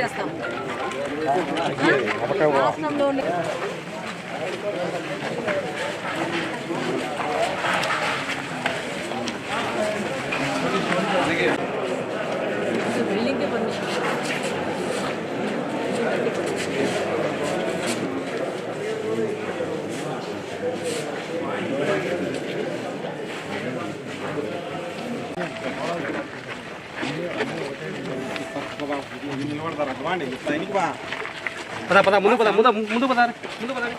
చూడకుండా కొట్టేస్తాం ఆ? రాష్ట్రంలో ఉండే బిల్డింగ్కి పర్మిషన్ పద పద ముందు పద ముందు ముందు పదారు ముందు పదారు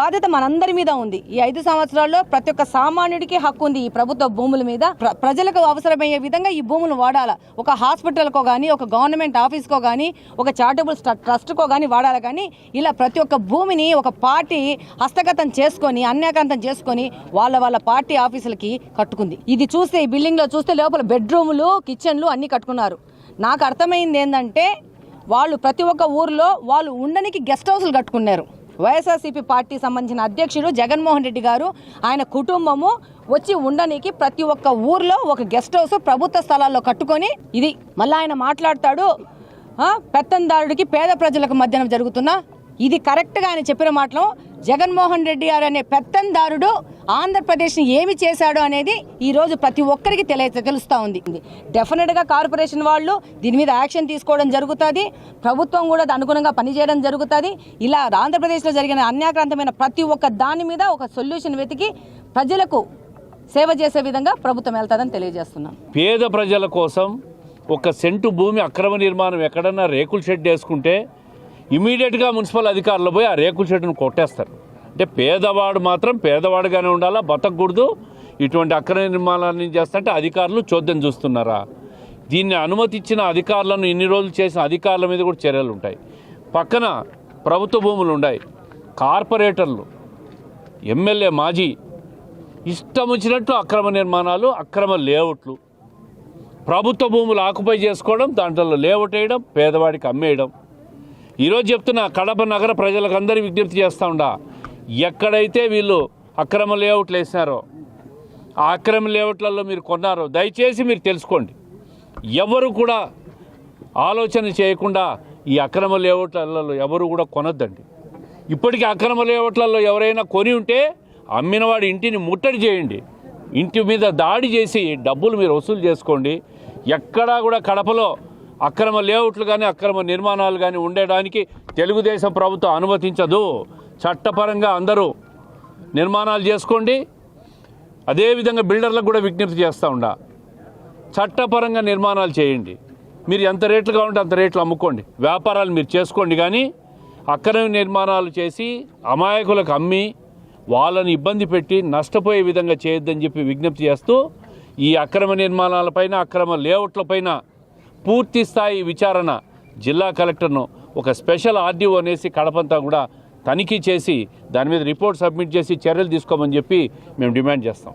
బాధ్యత మనందరి మీద ఉంది. ఈ ఐదు సంవత్సరాల్లో ప్రతి ఒక్క సామాన్యుడికి హక్కు ఉంది ఈ ప్రభుత్వ భూముల మీద. ప్ర- ప్రజలకు అవసరమయ్యే విధంగా ఈ భూములు వాడాలి. ఒక హాస్పిటల్కో కానీ ఒక గవర్నమెంట్ ఆఫీస్కో కానీ ఒక చారిటబుల్ ట్రస్ట్కో కానీ వాడాలి కానీ ఇలా ప్రతి ఒక్క భూమిని ఒక పార్టీ హస్తగతం చేసుకొని అన్యాకాంతం చేసుకొని వాళ్ళ వాళ్ళ పార్టీ ఆఫీసులకి కట్టుకుంది. ఇది చూస్తే ఈ బిల్డింగ్లో చూస్తే లోపల బెడ్రూములు కిచెన్లు అన్నీ కట్టుకున్నారు. నాకు అర్థమైంది ఏంటంటే వాళ్ళు ప్రతి ఒక్క ఊర్లో వాళ్ళు ఉండనికి గెస్ట్ హౌస్లు కట్టుకున్నారు. వైఎస్ఆర్సీపీ పార్టీ సంబంధించిన అధ్యక్షుడు జగన్మోహన్ రెడ్డి గారు ఆయన కుటుంబము వచ్చి ఉండనీకి ప్రతి ఒక్క ఊర్లో ఒక గెస్ట్ హౌస్ ప్రభుత్వ స్థలాల్లో కట్టుకొని ఇది మళ్ళీ ఆయన మాట్లాడతాడు పెత్తందారుడికి పేద ప్రజలకు మధ్యన జరుగుతున్న ఇది కరెక్ట్గా ఆయన చెప్పిన మాటలు జగన్మోహన్ రెడ్డి గారు అనే పెత్తందారుడు ఆంధ్రప్రదేశ్ని ఏమి చేశాడు అనేది ఈ రోజు ప్రతి ఒక్కరికి తెలియ తెలుస్తూ ఉంది. డెఫినెట్గా కార్పొరేషన్ వాళ్ళు దీని మీద యాక్షన్ తీసుకోవడం జరుగుతుంది. ప్రభుత్వం కూడా అనుగుణంగా పనిచేయడం జరుగుతుంది. ఇలా ఆంధ్రప్రదేశ్లో జరిగిన అన్యాక్రాంతమైన ప్రతి ఒక్క దాని మీద ఒక సొల్యూషన్ వెతికి ప్రజలకు సేవ చేసే విధంగా ప్రభుత్వం వెళ్తుందని తెలియజేస్తున్నాం. పేద ప్రజల కోసం ఒక సెంటు భూమి అక్రమ నిర్మాణం ఎక్కడన్నా రేకుల షెడ్ వేసుకుంటే ఇమీడియట్గా మున్సిపల్ అధికారులు పోయి ఆ రేకుల షెడ్ను కొట్టేస్తారు. అంటే పేదవాడు మాత్రం పేదవాడుగానే ఉండాలా? బతకూడదు. ఇటువంటి అక్రమ నిర్మాణాన్ని చేస్తుంటే అధికారులు చోద్యం చూస్తున్నారా? దీన్ని అనుమతించిన అధికారులను ఇన్ని రోజులు చేసిన అధికారుల మీద కూడా చర్యలు ఉంటాయి. పక్కన ప్రభుత్వ భూములు ఉన్నాయి. కార్పొరేటర్లు ఎమ్మెల్యే మాజీ ఇష్టం వచ్చినట్టు అక్రమ నిర్మాణాలు అక్రమ లేఅవుట్లు. ప్రభుత్వ భూములు ఆకుపై చేసుకోవడం దాంట్లో లేఅవుట్ వేయడం పేదవాడికి అమ్మేయడం. ఈరోజు చెప్తున్నా కడప నగర ప్రజలకందరి విజ్ఞప్తి చేస్తూ ఉండా. ఎక్కడైతే వీళ్ళు అక్రమ లేఅవుట్లు వేసినారో ఆ అక్రమ లేఅవుట్లలో మీరు కొన్నారో దయచేసి మీరు తెలుసుకోండి. ఎవరు కూడా ఆలోచన చేయకుండా ఈ అక్రమ లేఅవుట్లలో ఎవరు కూడా కొనొద్దండి. ఇప్పటికీ అక్రమ లేఅవుట్లలో ఎవరైనా కొని ఉంటే అమ్మినవాడి ఇంటిని ముట్టడి చేయండి. ఇంటి మీద దాడి చేసి డబ్బులు మీరు వసూలు చేసుకోండి. ఎక్కడా కూడా కడపలో అక్రమ లేఅవుట్లు కానీ అక్రమ నిర్మాణాలు కానీ ఉండడానికి తెలుగుదేశం ప్రభుత్వం అనుమతించదు. చట్టపరంగా అందరూ నిర్మాణాలు చేసుకోండి. అదేవిధంగా బిల్డర్లకు కూడా విజ్ఞప్తి చేస్తూ ఉండా. చట్టపరంగా నిర్మాణాలు చేయండి. మీరు ఎంత రేట్లు కావాలంటే అంత రేట్లు అమ్ముకోండి. వ్యాపారాలు మీరు చేసుకోండి కానీ అక్రమ నిర్మాణాలు చేసి అమాయకులకు అమ్మి వాళ్ళని ఇబ్బంది పెట్టి నష్టపోయే విధంగా చేయొద్దని చెప్పి విజ్ఞప్తి చేస్తూ ఈ అక్రమ నిర్మాణాలపైన అక్రమ లేఅవుట్లపైన పూర్తి స్థాయి విచారణ జిల్లా కలెక్టర్ను ఒక స్పెషల్ ఆర్డీఓ అనేసి కడపంతా కూడా తనిఖీ చేసి దాని మీద రిపోర్ట్ సబ్మిట్ చేసి చర్యలు తీసుకోమని చెప్పి మేము డిమాండ్ చేస్తాం.